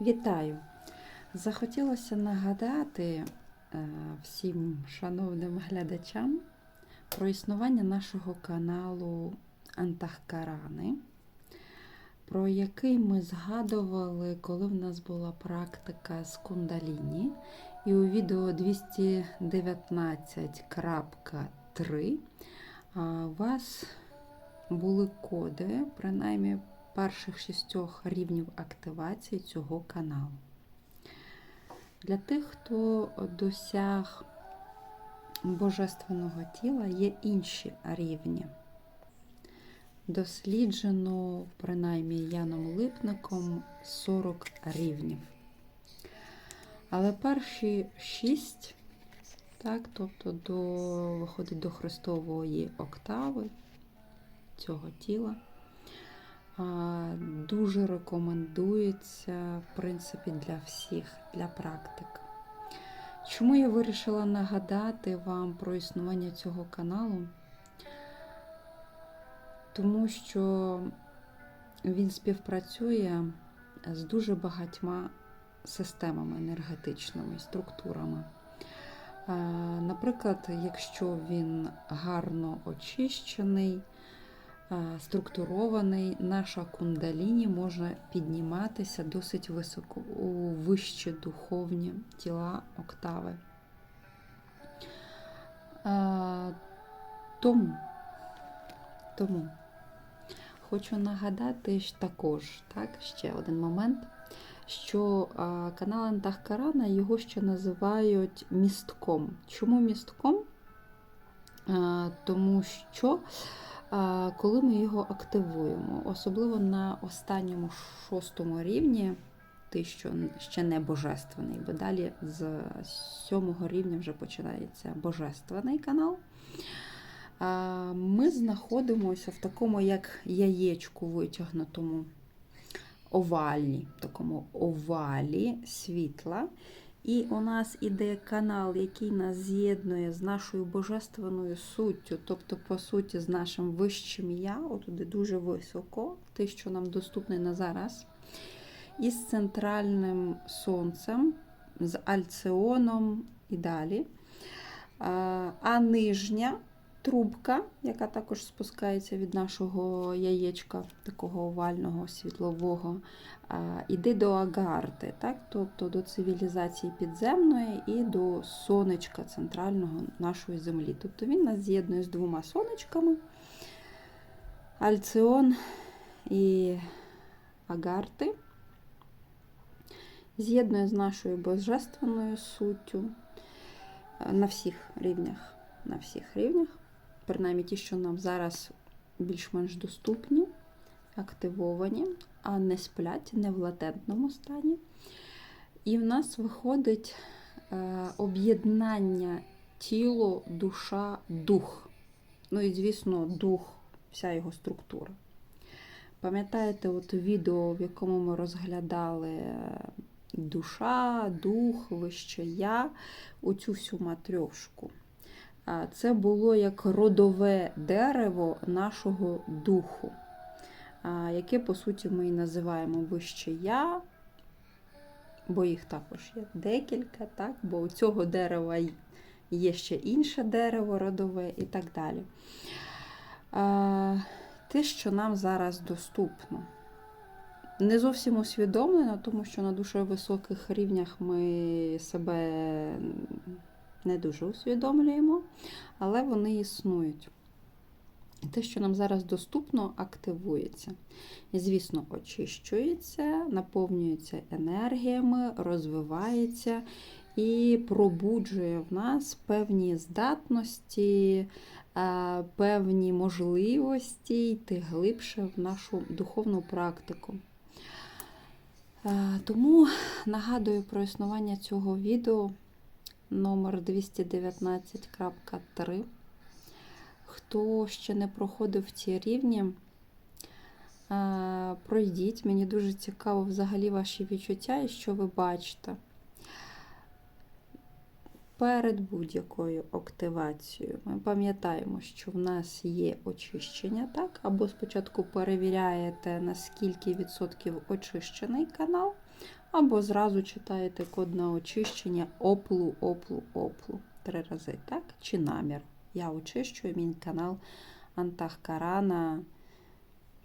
Вітаю! Захотілося нагадати е, всім шановним глядачам про існування нашого каналу Антахкарани, про який ми згадували, коли в нас була практика з кундаліні. І у відео 219.3 у вас були коди, принаймні перших шістьох рівнів активації цього каналу. Для тих, хто досяг божественного тіла, є інші рівні. Досліджено, принаймні Яном Липником, 40 рівнів. Але перші шість, так, тобто до, виходить до Христової октави цього тіла, дуже рекомендується, в принципі, для всіх, для практик. Чому я вирішила нагадати вам про існування цього каналу? Тому що він співпрацює з дуже багатьма системами енергетичними, структурами. Наприклад, якщо він гарно очищений, структурований, наша кундаліні може підніматися досить високо у вищі духовні тіла октави. Тому, тому хочу нагадати також, так, ще один момент, що а, канал Антахкарана його ще називають містком. Чому містком? Тому що коли ми його активуємо, особливо на останньому шостому рівні, ти, що ще не божественний, бо далі з сьомого рівня вже починається божественний канал. Ми знаходимося в такому, як яєчку витягнутому овальні, такому овалі світла. І у нас іде канал, який нас з'єднує з нашою божественною суттю, тобто, по суті, з нашим вищим я, отуди дуже високо, те, що нам доступне на зараз, і з центральним сонцем, з альціоном і далі. А, нижня трубка, яка також спускається від нашого яєчка, такого овального, світлового, іде до агарти, так? тобто до цивілізації підземної і до сонечка центрального нашої землі. Тобто він нас з'єднує з двома сонечками, альціон і агарти. З'єднує з нашою божественною суттю на всіх рівнях. На всіх рівнях принаймні ті, що нам зараз більш-менш доступні, активовані, а не сплять, не в латентному стані. І в нас виходить е, об'єднання тіло, душа, дух. Ну і, звісно, дух, вся його структура. Пам'ятаєте, от відео, в якому ми розглядали душа, дух, вище я, оцю всю матрьошку. Це було як родове дерево нашого духу, яке, по суті, ми і називаємо вище я, бо їх також є декілька, так? бо у цього дерева є ще інше дерево родове і так далі. Те, що нам зараз доступно. Не зовсім усвідомлено, тому що на дуже високих рівнях ми себе не дуже усвідомлюємо, але вони існують. І те, що нам зараз доступно, активується. І, звісно, очищується, наповнюється енергіями, розвивається і пробуджує в нас певні здатності, певні можливості йти глибше в нашу духовну практику. Тому нагадую про існування цього відео номер 219.3. Хто ще не проходив ці рівні, пройдіть. Мені дуже цікаво взагалі ваші відчуття і що ви бачите. перед будь-якою активацією ми пам'ятаємо, що в нас є очищення, так? Або спочатку перевіряєте, наскільки відсотків очищений канал, або зразу читаєте код на очищення оплу, оплу, оплу. Три рази, так? Чи намір. Я очищую мій канал Антахкарана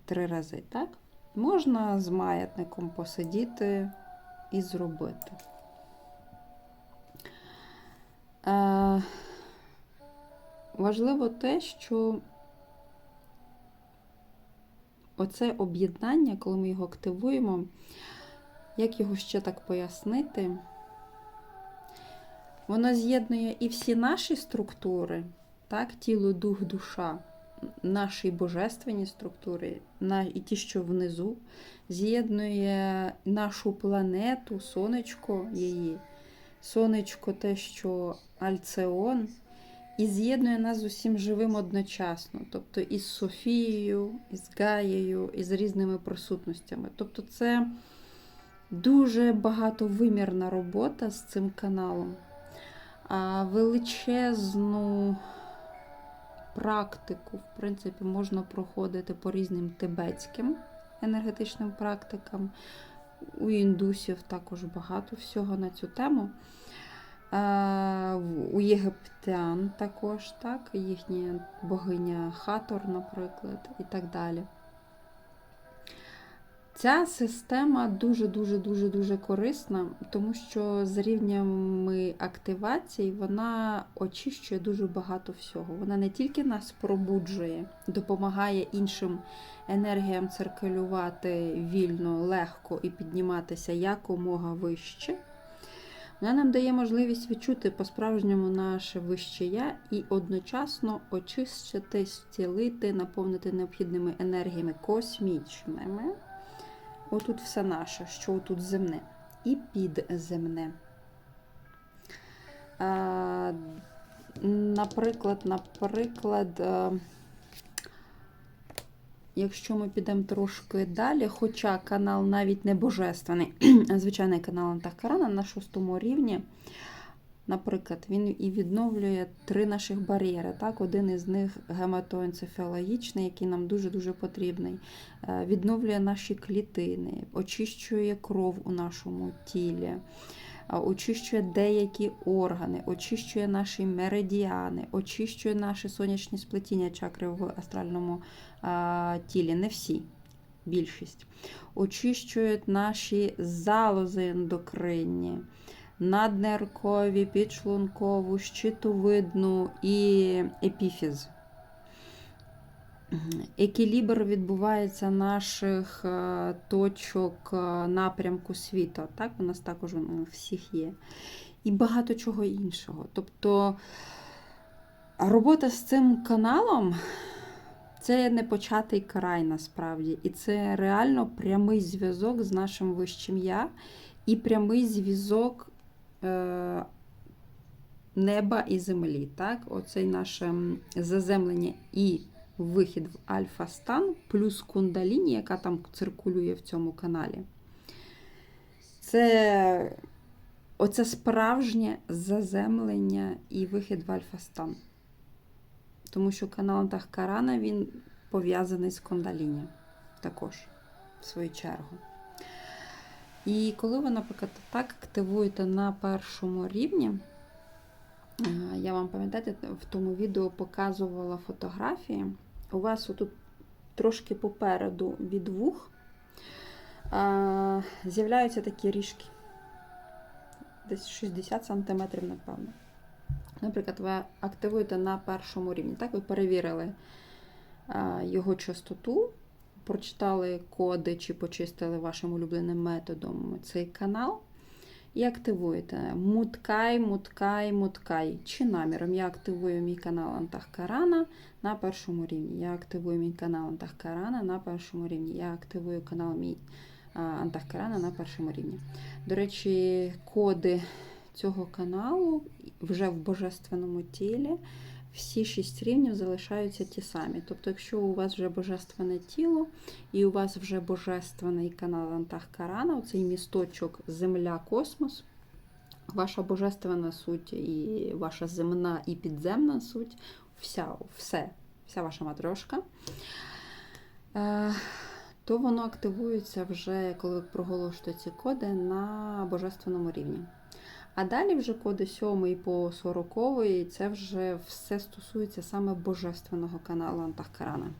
три рази, так? Можна з маятником посидіти і зробити. Е, важливо те, що оце об'єднання, коли ми його активуємо, як його ще так пояснити, воно з'єднує і всі наші структури, так, тіло, дух, душа, наші божественні структури, і ті, що внизу, з'єднує нашу планету, сонечко її, сонечко те, що Альцеон, і з'єднує нас з усім живим одночасно, тобто із Софією, із Гаєю, із різними присутностями. Тобто це дуже багатовимірна робота з цим каналом. Величезну практику, в принципі, можна проходити по різним тибетським енергетичним практикам. У індусів також багато всього на цю тему. У єгиптян також, так, їхня богиня Хатор, наприклад, і так далі. Ця система дуже-дуже дуже дуже корисна, тому що з рівнями активації вона очищує дуже багато всього. Вона не тільки нас пробуджує, допомагає іншим енергіям циркулювати вільно, легко і підніматися якомога вище. Вона нам дає можливість відчути по-справжньому наше вище я і одночасно очистити, зцілити, наповнити необхідними енергіями космічними. Отут все наше, що тут земне, і підземне. А, наприклад, наприклад, е, якщо ми підемо трошки далі, хоча канал навіть не божественний, звичайний канал Антахкарана на шостому рівні, наприклад, він і відновлює три наших бар'єри. Так? Один із них гематоенцефалогічний, який нам дуже-дуже потрібний. Е, Відновлює наші клітини, очищує кров у нашому тілі. Очищує деякі органи, очищує наші меридіани, очищує наші сонячні сплетіння чакри в астральному а, тілі. Не всі, більшість. Очищують наші залози ендокринні, наднеркові, підшлункову, щитовидну і епіфіз. Екілібр відбувається наших е, точок е, напрямку світу. Так, у нас також у всіх є. І багато чого іншого. Тобто робота з цим каналом це не початий край насправді. І це реально прямий зв'язок з нашим вищим я і прямий зв'язок неба і землі. Так? Оцей наше заземлення і вихід в альфа-стан, плюс кундаліні, яка там циркулює в цьому каналі. Це оце справжнє заземлення і вихід в альфа-стан. Тому що канал Тахкарана він пов'язаний з кундаліні також, в свою чергу. І коли ви, наприклад, так активуєте на першому рівні, я вам пам'ятаєте, в тому відео показувала фотографії. У вас отут трошки попереду від вух з'являються такі ріжки. Десь 60 см, напевно. Наприклад, ви активуєте на першому рівні. Так, ви перевірили його частоту, прочитали коди чи почистили вашим улюбленим методом цей канал. І активуєте муткай, муткай, муткай. Чи наміром я активую мій канал Антахкарана на першому рівні. Я активую мій канал Антахкарана на першому рівні. Я активую канал мій Антахкарана на першому рівні. До речі, коди цього каналу вже в божественному тілі. Всі шість рівнів залишаються ті самі. Тобто, якщо у вас вже божественне тіло і у вас вже божественний канал Антахкарана, оцей місточок Земля, космос, ваша божественна суть, і ваша земна і підземна суть, вся, все, вся ваша матрошка, е, то воно активується вже, коли ви проголошуєте ці коди на божественному рівні. А далі вже коди 7 по 40 це вже все стосується саме божественного каналу Антахкарана.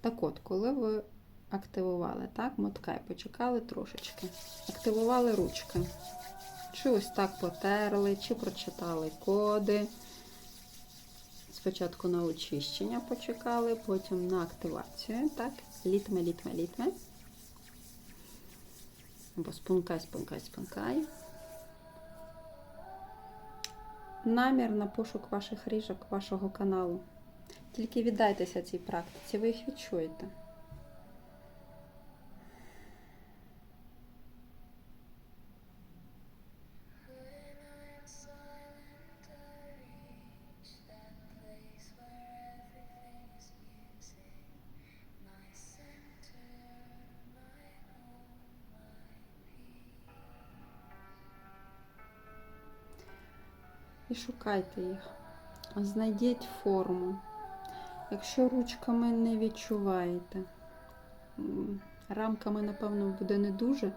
Так от, коли ви активували, так, моткай, почекали трошечки, активували ручки. Чи ось так потерли, чи прочитали коди. Спочатку на очищення почекали, потім на активацію. Так, літме, літме, літме. Або спункай, спункай, спункай. Намір на пошук ваших ріжок, вашого каналу. Тільки віддайтеся цій практиці, ви їх відчуєте. Шукайте їх. Знайдіть форму. Якщо ручками не відчуваєте, рамками, напевно, буде не дуже,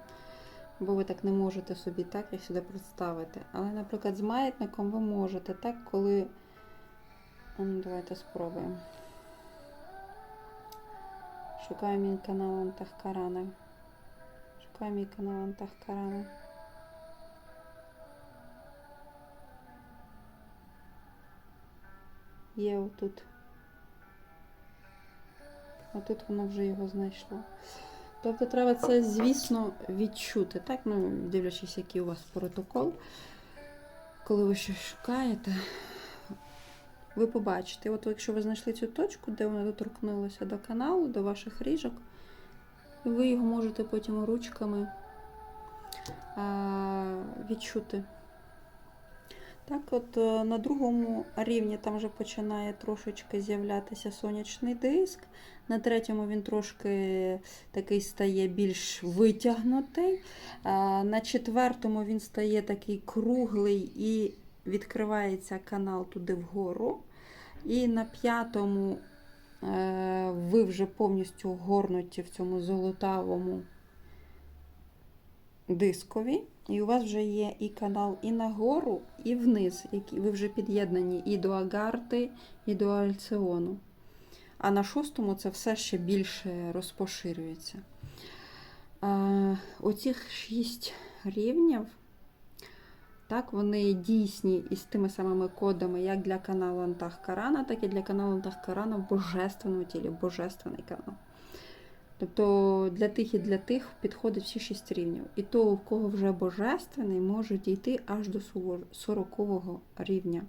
бо ви так не можете собі так їх сюди представити. Але, наприклад, з маятником ви можете, так, коли. Ну, давайте спробуємо. Шукаю мій канал Антахкарана. Шукаю мій канал Антахкарана. Є отут. Отут воно вже його знайшло. Тобто треба це, звісно, відчути, так? Ну, дивлячись, який у вас протокол. Коли ви щось шукаєте, ви побачите. От якщо ви знайшли цю точку, де вона доторкнулася до каналу, до ваших ріжок, ви його можете потім ручками а, відчути. Так, от е, на другому рівні там вже починає трошечки з'являтися сонячний диск. На третьому він трошки такий стає більш витягнутий. На четвертому він стає такий круглий і відкривається канал туди вгору. І на п'ятому е, ви вже повністю горнуті в цьому золотавому дискові. І у вас вже є і канал і нагору, і вниз, які ви вже під'єднані і до Агарти, і до Альціону. А на шостому це все ще більше розпоширюється. Оцих шість рівнів, так, вони дійсні із тими самими кодами, як для каналу Антахкарана, так і для каналу Антахкарана в божественному тілі, божественний канал. Тобто для тих і для тих підходить всі шість рівнів. І того, в кого вже божественний, може дійти аж до 40 рівня.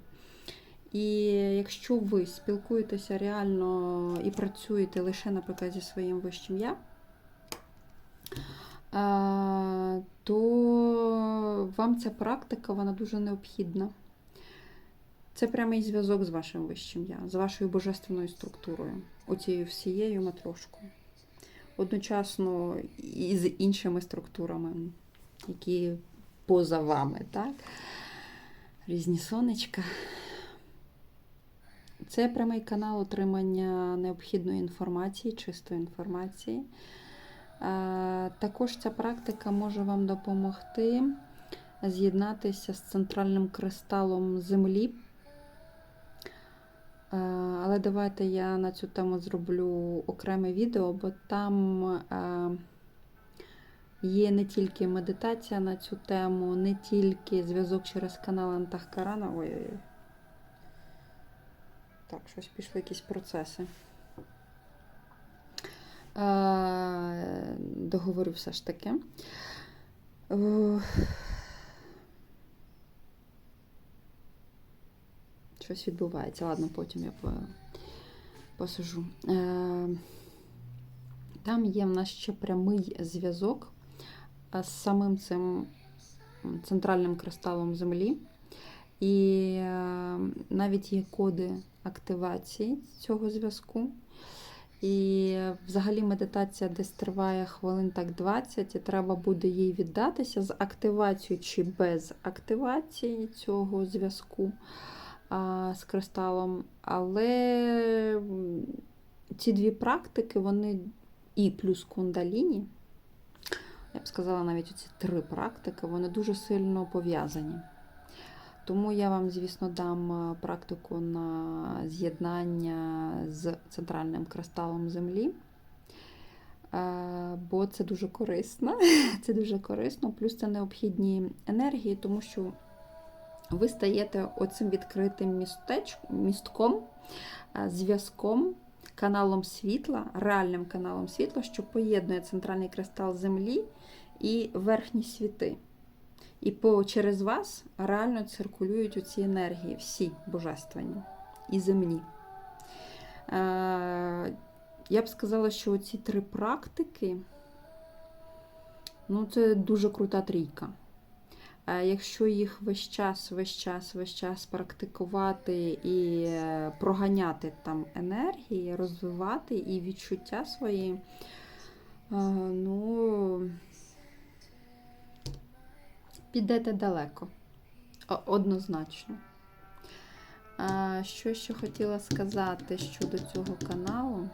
І якщо ви спілкуєтеся реально і працюєте лише, наприклад, зі своїм вищим я, то вам ця практика вона дуже необхідна. Це прямий зв'язок з вашим вищим я, з вашою божественною структурою, оцією всією матрошкою одночасно і з іншими структурами, які поза вами, так? Різні сонечка. Це прямий канал отримання необхідної інформації, чистої інформації. Також ця практика може вам допомогти з'єднатися з центральним кристалом Землі. Е, але давайте я на цю тему зроблю окреме відео, бо там е, є не тільки медитація на цю тему, не тільки зв'язок через канал Антахкарана. Ой-ой-ой. Так, щось пішли якісь процеси. Е, договорю все ж таки. Щось відбувається. Ладно, потім я посижу. Е, там є в нас ще прямий зв'язок з самим цим центральним кристалом Землі. І е, навіть є коди активації цього зв'язку. І взагалі медитація десь триває хвилин так 20, і треба буде їй віддатися з активацією чи без активації цього зв'язку а, з кристалом. Але ці дві практики, вони і плюс кундаліні, я б сказала, навіть ці три практики, вони дуже сильно пов'язані. Тому я вам, звісно, дам е, практику на з'єднання з центральним кристалом Землі. Е, Бо це дуже корисно. Це дуже корисно, плюс це необхідні енергії, тому що ви стаєте оцим відкритим містеч... містком, е, зв'язком, каналом світла, реальним каналом світла, що поєднує центральний кристал Землі і верхні світи. І по, через вас реально циркулюють оці енергії, всі божественні і земні. Е, я б сказала, що ці три практики ну, це дуже крута трійка. Е, Якщо їх весь час, весь час, весь час практикувати і е, проганяти там енергії, розвивати і відчуття свої, е, ну, підете далеко. Однозначно. Що ще хотіла сказати щодо цього каналу?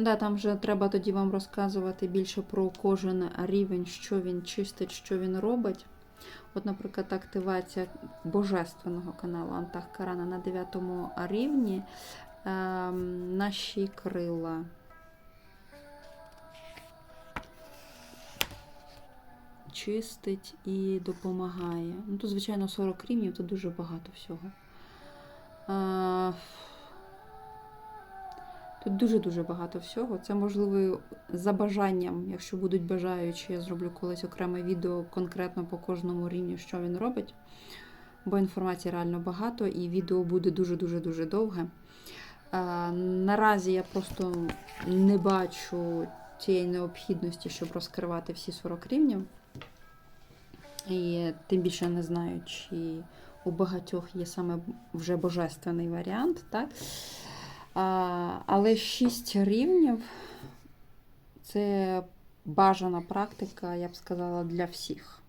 Да, там вже треба тоді вам розказувати більше про кожен рівень, що він чистить, що він робить. От, наприклад, активація божественного каналу Антахкарана на 9 рівні. Ем, наші крила. Чистить і допомагає. Ну, тут, звичайно, 40 рівнів, це дуже багато всього. А, Тут дуже-дуже багато всього. Це можливо за бажанням, якщо будуть бажаючі, я зроблю колись окреме відео конкретно по кожному рівню, що він робить. Бо інформації реально багато, і відео буде дуже-дуже дуже довге. А, Наразі я просто не бачу тієї необхідності, щоб розкривати всі 40 рівнів. І тим більше не знаю, чи у багатьох є саме вже божественний варіант. Так? Але 6 рівнів це бажана практика, я б сказала, для всіх.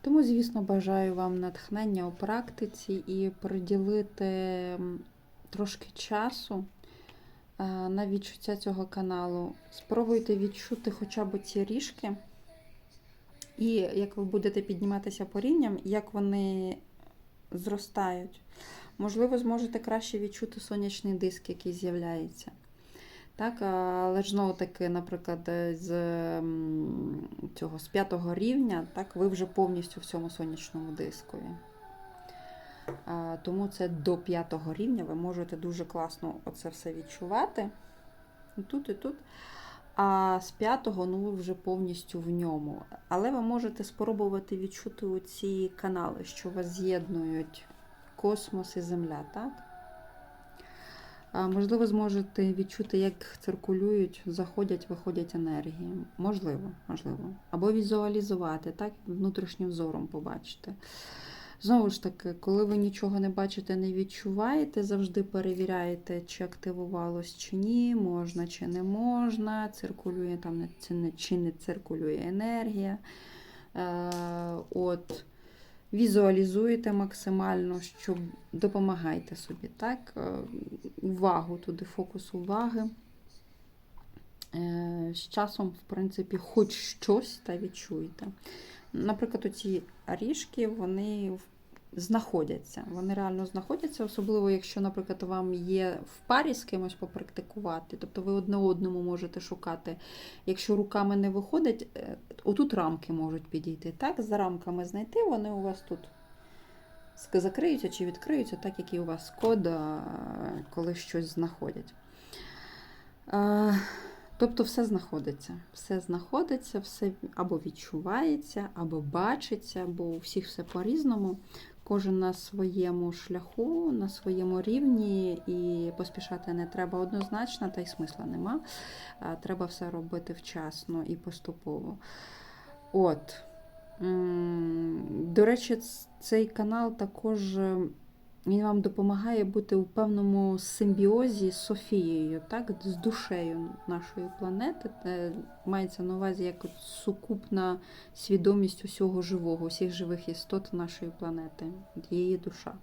Тому, звісно, бажаю вам натхнення у практиці і приділити трошки часу на відчуття цього каналу. Спробуйте відчути хоча б ці ріжки. І як ви будете підніматися по рівням, як вони зростають. Можливо, зможете краще відчути сонячний диск, який з'являється. Так, але ж знову таки, наприклад, з цього з п'ятого рівня, так, ви вже повністю в цьому сонячному дискові. Тому це до п'ятого рівня ви можете дуже класно оце все відчувати. І тут, і тут. А з п'ятого, ну, ви вже повністю в ньому. Але ви можете спробувати відчути оці канали, що вас з'єднують космос і Земля, так? Можливо, зможете відчути, як циркулюють, заходять, виходять енергії. Можливо, можливо. Або візуалізувати, так, внутрішнім взором побачити. Знову ж таки, коли ви нічого не бачите, не відчуваєте, завжди перевіряєте, чи активувалось чи ні, можна чи не можна, циркулює там чи не, циркулює енергія. Е, от, візуалізуєте максимально, щоб допомагайте собі, так? Е, Увагу туди, фокус уваги. Е, З часом, в принципі, хоч щось та відчуєте. Наприклад, оці ріжки, вони в- знаходяться. Вони реально знаходяться, особливо, якщо, наприклад, вам є в парі з кимось попрактикувати, тобто ви одне одному можете шукати. Якщо руками не виходить, е, отут рамки можуть підійти. Так, за рамками знайти, вони у вас тут закриються чи відкриються, так як і у вас код, коли щось знаходять. Тобто все знаходиться. Все знаходиться, все або відчувається, або бачиться, бо у всіх все по-різному. Кожен на своєму шляху, на своєму рівні, і поспішати не треба однозначно, та й смисла нема. Треба все робити вчасно і поступово. От. До речі, цей канал також він вам допомагає бути у певному симбіозі з Софією, так, з душею нашої планети. Е, Мається на увазі як сукупна свідомість усього живого, усіх живих істот нашої планети, її душа.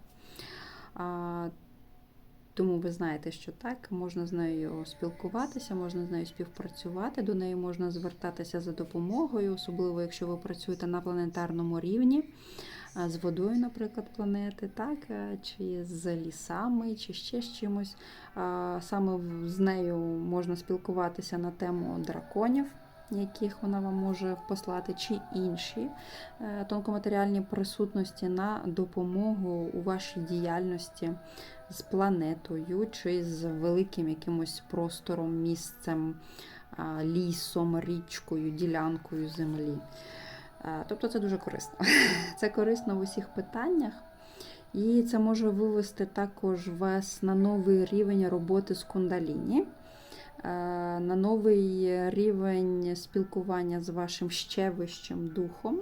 А, тому ви знаєте, що так, можна з нею спілкуватися, можна з нею співпрацювати, до неї можна звертатися за допомогою, особливо якщо ви працюєте на планетарному рівні, з водою, наприклад, планети, так, е, чи з лісами, чи ще з чимось. Саме з нею можна спілкуватися на тему драконів. Яких вона вам може послати, чи інші е, тонкоматеріальні присутності на допомогу у вашій діяльності з планетою, чи з великим якимось простором, місцем, лісом, річкою, ділянкою землі. Е, Тобто це дуже корисно. Це корисно в усіх питаннях. І це може вивести також вас на новий рівень роботи з кундаліні, е, на новий рівень спілкування з вашим ще вищим духом.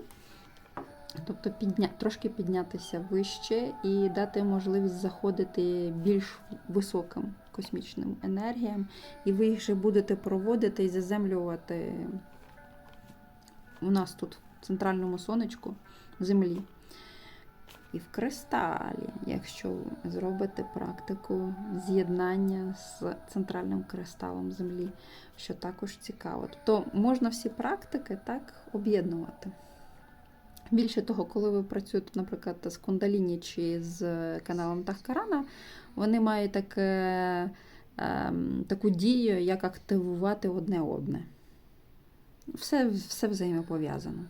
Тобто підня... трошки піднятися вище і дати можливість заходити більш високим космічним енергіям, і ви їх же будете проводити і заземлювати у нас тут, центральному сонечку, землі. І в кристалі, якщо ви зробите практику з'єднання з центральним кристалом землі, що також цікаво. Тобто можна всі практики так об'єднувати. Більше того, коли ви працюєте, наприклад, з Кундаліні чи з каналом Тахкарана, вони мають таке, ем, таку дію, як активувати одне одне. Все, все взаємопов'язано.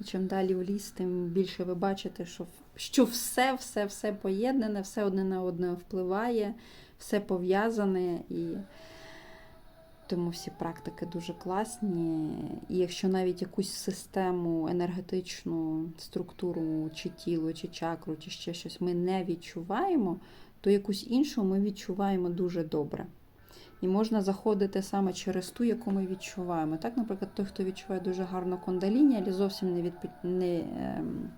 І чим далі в ліс, тим більше ви бачите, що, що все, все, все поєднане, все одне на одне впливає, все пов'язане. І тому всі практики дуже класні. І якщо навіть якусь систему, енергетичну структуру, чи тіло, чи чакру, чи ще щось ми не відчуваємо, то якусь іншу ми відчуваємо дуже добре. І можна заходити саме через ту, яку ми відчуваємо. Так, наприклад, той, хто відчуває дуже гарно кондаліні, але зовсім не, відпі... не, ем,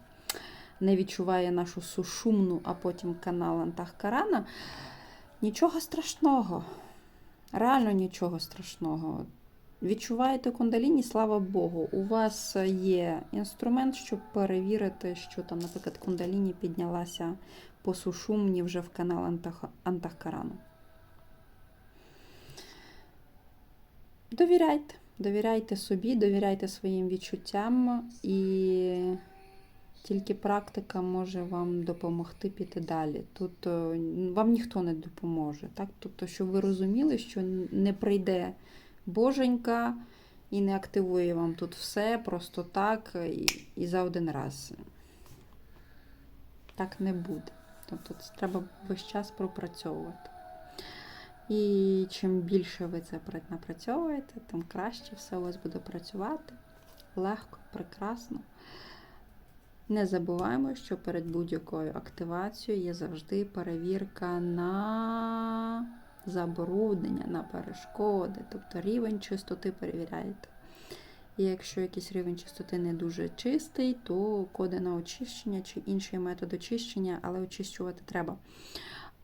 не відчуває нашу сушумну, а потім канал Антахкарана, нічого страшного. Реально нічого страшного. Відчуваєте кундаліні, слава Богу, у вас є інструмент, щоб перевірити, що там, наприклад, кундаліні піднялася по сушумні вже в канал Антах... Антахкарану. Довіряйте, довіряйте собі, довіряйте своїм відчуттям, і тільки практика може вам допомогти піти далі. Тут е, вам ніхто не допоможе. Так? Тобто, щоб ви розуміли, що не прийде боженька і не активує вам тут все просто так і, за один раз. Так не буде. Тобто це треба весь час пропрацьовувати. І чим більше ви це напрацьовуєте, тим краще все у вас буде працювати. Легко, прекрасно. Не забуваємо, що перед будь-якою активацією є завжди перевірка на забруднення, на перешкоди, тобто рівень чистоти перевіряєте. І якщо якийсь рівень чистоти не дуже чистий, то коди на очищення чи інший метод очищення, але очищувати треба.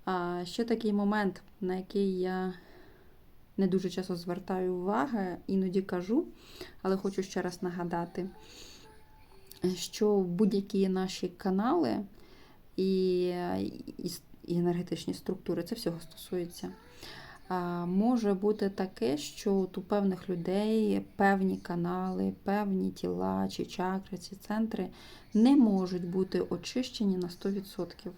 А ще такий момент, на який я не дуже часто звертаю уваги, іноді кажу, але хочу ще раз нагадати, що будь-які наші канали і, і, і енергетичні структури, це всього стосується. Може бути таке, що от у певних людей певні канали, певні тіла чи чакри, ці центри не можуть бути очищені на 100%.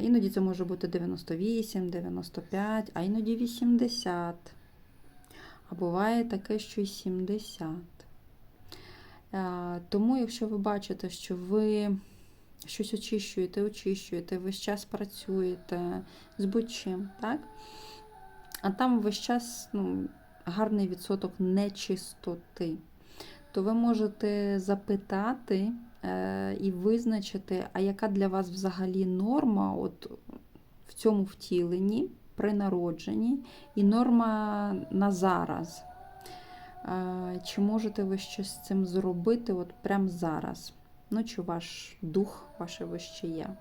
Іноді це може бути 98, 95, а іноді 80. А буває таке, що й 70. А, Тому, якщо ви бачите, що ви щось очищуєте, очищуєте, весь час працюєте з будь-чим, так? А там весь час ну, гарний відсоток нечистоти, то ви можете запитати і визначити, а яка для вас взагалі норма от в цьому втіленні при народженні, і норма на зараз. А, Чи можете ви щось з цим зробити от прямо зараз? Ну, чи ваш дух, ваше вище я,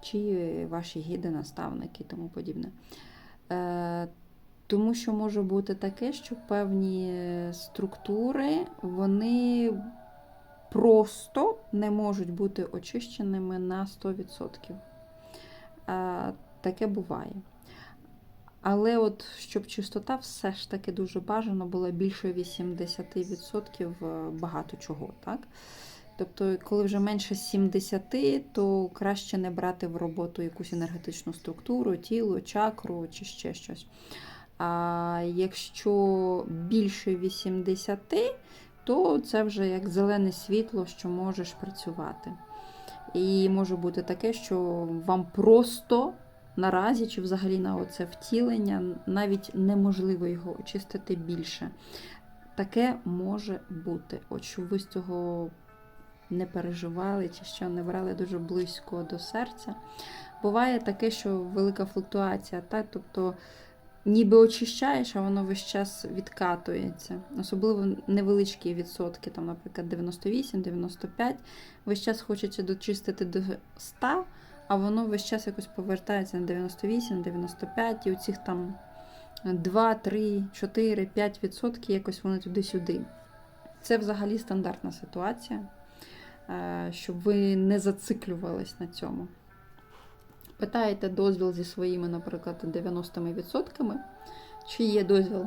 чи ваші гіди, наставники і тому подібне. Е, Тому що може бути таке, що певні структури, вони просто не можуть бути очищеними на 100%. Е, Таке буває. Але от щоб чистота все ж таки дуже бажано була більше 80% е, багато чого. так? Тобто, коли вже менше 70, то краще не брати в роботу якусь енергетичну структуру, тіло, чакру чи ще щось. А якщо більше 80, то це вже як зелене світло, що можеш працювати. І може бути таке, що вам просто наразі, чи взагалі на оце втілення, навіть неможливо його очистити більше. Таке може бути. От що ви з цього не переживали, чи що не брали дуже близько до серця. Буває таке, що велика флуктуація, так? тобто ніби очищаєш, а воно весь час відкатується. Особливо невеличкі відсотки, там, наприклад, 98-95. Весь час хочеться дочистити до 100, а воно весь час якось повертається на 98, 95, і оцих там 2, 3, 4, 5 відсотків якось вони туди-сюди. Це взагалі стандартна ситуація, е, щоб ви не зациклювались на цьому. Питаєте дозвіл зі своїми, наприклад, 90%, чи є дозвіл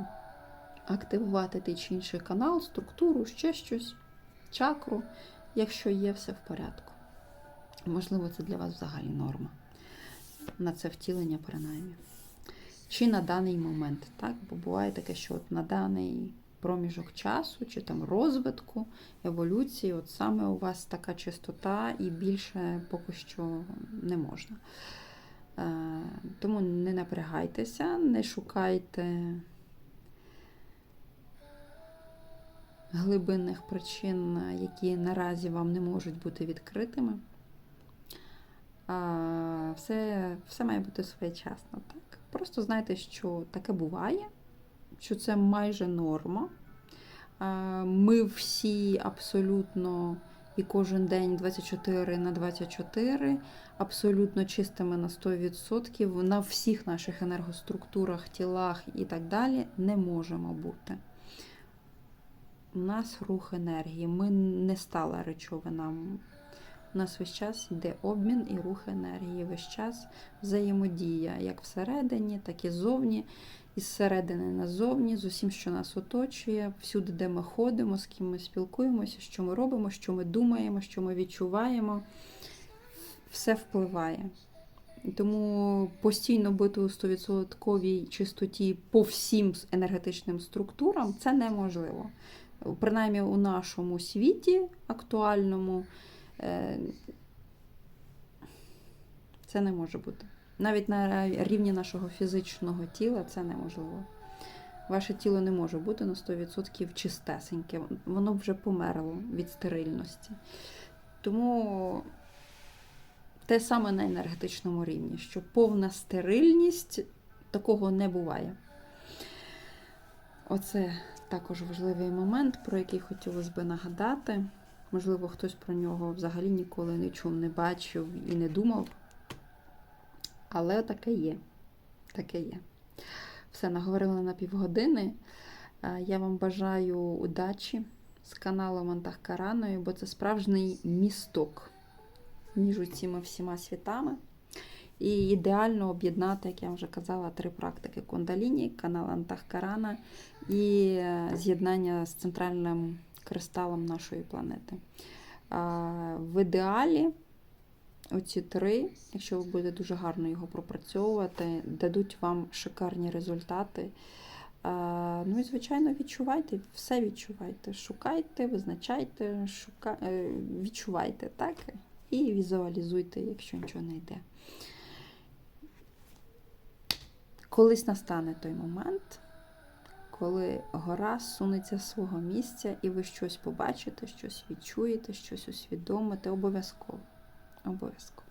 активувати той чи інший канал, структуру, ще щось, чакру, якщо є все в порядку. Можливо, це для вас взагалі норма. На це втілення, принаймні. Чи на даний момент, так? Бо буває таке, що от на даний проміжок часу, чи там розвитку, еволюції, от саме у вас така чистота і більше поки що не можна. Е, Тому не напрягайтеся, не шукайте глибинних причин, які наразі вам не можуть бути відкритими. Все все має бути своєчасно. Так? Просто знайте, що таке буває, що це майже норма. Ми всі абсолютно і кожен день 24 на 24, абсолютно чистими на 100%, на всіх наших енергоструктурах, тілах і так далі не можемо бути. У нас рух енергії. Ми не стала речовина. У нас весь час йде обмін і рух енергії. Весь час взаємодія як всередині, так і зовні, із середини назовні, з усім, що нас оточує, всюди, де ми ходимо, з ким ми спілкуємося, що ми робимо, що ми думаємо, що ми відчуваємо, все впливає. Тому постійно бути у 100% чистоті по всім енергетичним структурам це неможливо. Принаймні у нашому світі актуальному. Це не може бути. Навіть на рівні нашого фізичного тіла це неможливо. Ваше тіло не може бути на 100% чистесеньке, воно вже померло від стерильності. Тому те саме на енергетичному рівні, що повна стерильність такого не буває. Оце також важливий момент, про який хотілося би нагадати. Можливо, хтось про нього взагалі ніколи не чув, не бачив і не думав. Але таке є. Таке є. Все, наговорила на півгодини. Я вам бажаю удачі з каналом Антахкараною, бо це справжній місток між цими всіма світами. І ідеально об'єднати, як я вже казала, три практики Кундаліні, канал Антахкарана і е, з'єднання з центральним кристалом нашої планети. В ідеалі оці три, якщо ви будете дуже гарно його пропрацьовувати, дадуть вам шикарні результати. Ну і, звичайно, відчувайте, все відчувайте. Шукайте, визначайте, шука... Е, відчувайте, так? І візуалізуйте, якщо нічого не йде. Колись настане той момент, коли гора сунеться з свого місця, і ви щось побачите, щось відчуєте, щось усвідомите. Обов'язково. Обов'язково.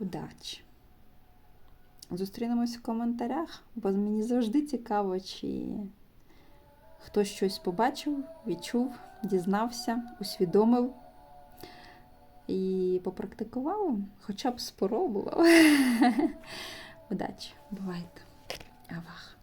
Удачі! Зустрінемось в коментарях, бо мені завжди цікаво, чи хтось щось побачив, відчув, дізнався, усвідомив і попрактикував, хоча б спробував. Удачі, бувайте. Авах.